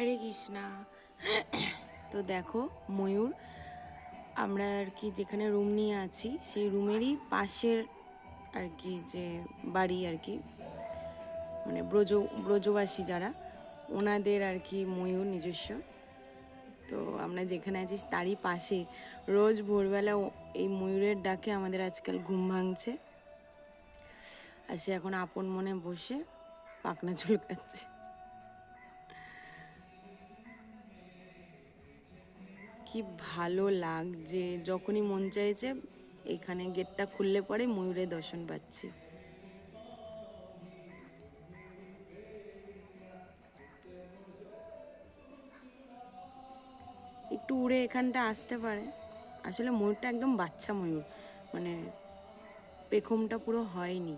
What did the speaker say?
হরে কৃষ্ণা। তো দেখো, ময়ূর, আমরা আর কি যেখানে রুম নিয়ে আছি, সেই রুমেরই পাশের আর কি যে বাড়ি আর কি মানে ব্রজ, ব্রজবাসী যারা, ওনাদের আর কি ময়ূর নিজস্ব। তো আমরা যেখানে আছি তারই পাশে। রোজ ভোরবেলা এই ময়ূরের ডাকে আমাদের আজকাল ঘুম ভাঙছে। আর সে এখন আপন মনে বসে পাখনা চুলকাচ্ছে। কি ভালো লাগছে যখনই মন চাইছে, এখানে গেটটা খুললে পরে ময়ূরের দর্শন পাচ্ছি। একটু উড়ে এখানটা আসতে পারে। আসলে ময়ূরটা একদম বাচ্চা ময়ূর মানে পেখমটা পুরো হয়নি।